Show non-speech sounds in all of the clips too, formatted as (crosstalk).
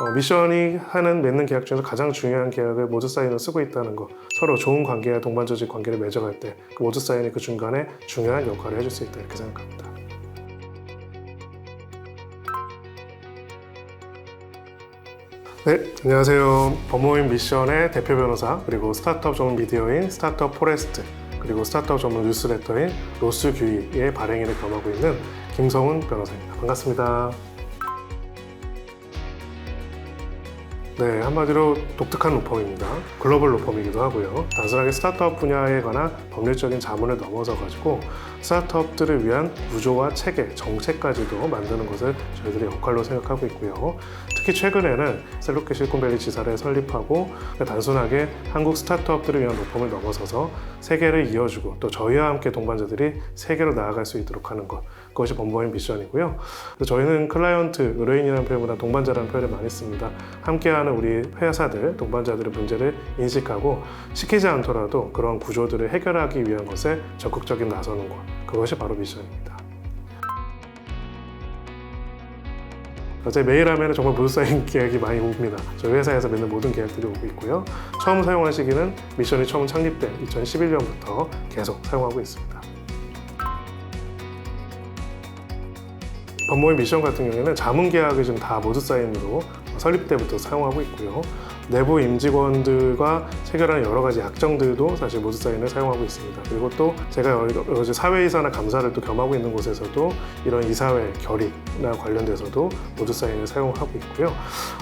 어, 미션이 하는 맺는 계약 중에서 가장 중요한 계약을 모드 사인을 쓰고 있다는 거 서로 좋은 관계와 동반 조직 관계를 맺어갈 때 그 모드 사인이 그 중간에 중요한 역할을 해줄 수 있다 이렇게 생각합니다. 네, 안녕하세요. 법무인 미션의 대표 변호사 그리고 스타트업 전문 미디어인 스타트업 포레스트 그리고 스타트업 전문 뉴스레터인 로스 규이의 발행인을 겸하고 있는 김성훈 변호사입니다. 반갑습니다. 네, 한마디로 독특한 로펌입니다. 글로벌 로펌이기도 하고요. 단순하게 스타트업 분야에 관한 법률적인 자문을 넘어서 가지고 스타트업들을 위한 구조와 체계, 정책까지도 만드는 것을 저희들의 역할로 생각하고 있고요. 특히 최근에는 셀로케 실리콘밸리 지사를 설립하고 단순하게 한국 스타트업들을 위한 로펌을 넘어서서 세계를 이어주고 또 저희와 함께 동반자들이 세계로 나아갈 수 있도록 하는 것 그것이 법무인 미션이고요. 저희는 클라이언트, 의뢰인이라는 표현보다 동반자라는 표현을 많이 씁니다. 함께하는 우리 회사들, 동반자들의 문제를 인식하고 시키지 않더라도 그런 구조들을 해결하기 위한 것에 적극적인 나서는 것 그것이 바로 미션입니다. 어제 매일 하면 정말 쌓인 (laughs) 계약이 많이 옵니다. 저희 회사에서 맺는 모든 계약들이 오고 있고요. 처음 사용한 시기는 미션이 처음 창립된 2011년부터 계속 사용하고 있습니다. 법무인 미션 같은 경우에는 자문 계약을 지금 다 모두 사인으로 설립 때부터 사용하고 있고요. 내부 임직원들과 체결하는 여러 가지 약정들도 사실 모두 사인을 사용하고 있습니다. 그리고 또 제가 여러 사회이사나 감사를 또 겸하고 있는 곳에서도 이런 이사회 결의나 관련돼서도 모두 사인을 사용하고 있고요.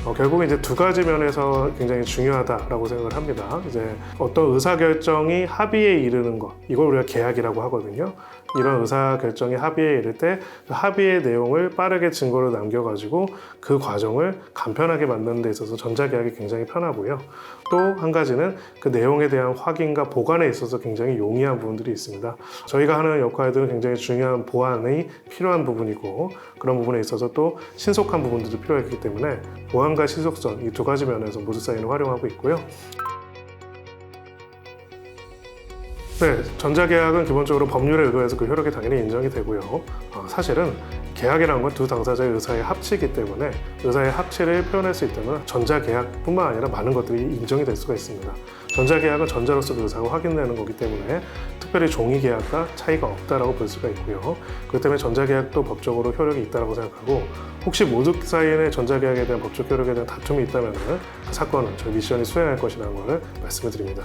어, 결국은 이제 두 가지 면에서 굉장히 중요하다라고 생각을 합니다. 이제 어떤 의사결정이 합의에 이르는 것, 이걸 우리가 계약이라고 하거든요. 이런 의사결정이 합의에 이를 때 그 합의의 내용을 빠르게 증거로 남겨가지고 그 과정을 간편하게 만드는 데 있어서 전자계약이 굉장히 편 하고요. 또 한 가지는 그 내용에 대한 확인과 보관에 있어서 굉장히 용이한 부분들이 있습니다. 저희가 하는 역할들은 굉장히 중요한 보안이 필요한 부분이고 그런 부분에 있어서 또 신속한 부분들도 필요했기 때문에 보안과 신속성 이 두 가지 면에서 모두 사인을 활용하고 있고요. 네, 전자계약은 기본적으로 법률에 의거해서 그 효력이 당연히 인정이 되고요. 어, 사실은 계약이라는 건 두 당사자의 의사의 합치이기 때문에 의사의 합치를 표현할 수 있다면 전자계약뿐만 아니라 많은 것들이 인정이 될 수가 있습니다. 전자계약은 전자로서 그 의사가 확인되는 거기 때문에 특별히 종이계약과 차이가 없다라고 볼 수가 있고요. 그렇기 때문에 전자계약도 법적으로 효력이 있다라고 생각하고 혹시 모두 사이의 전자계약에 대한 법적 효력에 대한 다툼이 있다면 그 사건은 저희 미션이 수행할 것이라는 것을 말씀을 드립니다.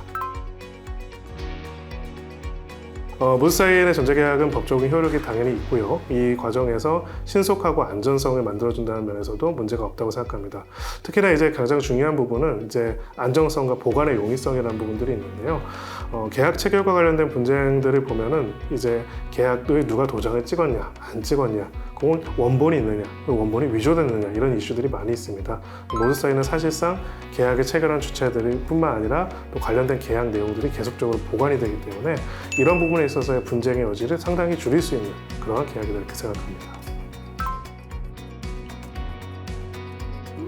어, 무사인의 전자계약은 법적인 효력이 당연히 있고요. 이 과정에서 신속하고 안전성을 만들어준다는 면에서도 문제가 없다고 생각합니다. 특히나 이제 가장 중요한 부분은 이제 안정성과 보관의 용이성이라는 부분들이 있는데요. 어, 계약 체결과 관련된 분쟁들을 보면은 이제 계약을 누가 도장을 찍었냐, 안 찍었냐, 그건 원본이 있느냐, 그 원본이 위조됐느냐 이런 이슈들이 많이 있습니다. 사인은 사실상 계약을 체결한 주체들 뿐만 아니라 또 관련된 계약 내용들이 계속적으로 보관이 되기 때문에 이런 부분에 있어서의 분쟁의 여지를 상당히 줄일 수 있는 그러한 계약이다 이렇게 생각합니다.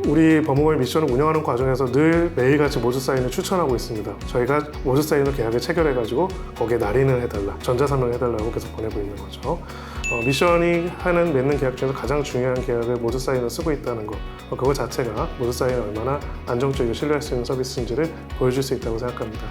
우리 법무부의 미션을 운영하는 과정에서 늘 매일같이 모주 사인을 추천하고 있습니다. 저희가 모주 사인으로 계약을 체결해가지고 거기에 날인을 해달라, 전자서명 해달라고 계속 보내고 있는 거죠. 어, 미션이 하는 맺는 계약 중에서 가장 중요한 계약을 모두 사인을 쓰고 있다는 것, 어, 그거 자체가 모두 사인이 얼마나 안정적이고 신뢰할 수 있는 서비스인지를 보여줄 수 있다고 생각합니다.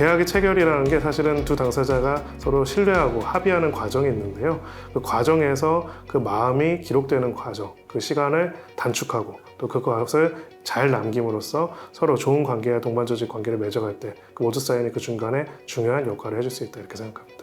계약의 체결이라는 게 사실은 두 당사자가 서로 신뢰하고 합의하는 과정이 있는데요. 그 과정에서 그 마음이 기록되는 과정, 그 시간을 단축하고 또 그것을 잘 남김으로써 서로 좋은 관계와 동반조직 관계를 맺어갈 때그 모두 사인이 그 중간에 중요한 역할을 해줄 수 있다 이렇게 생각합니다.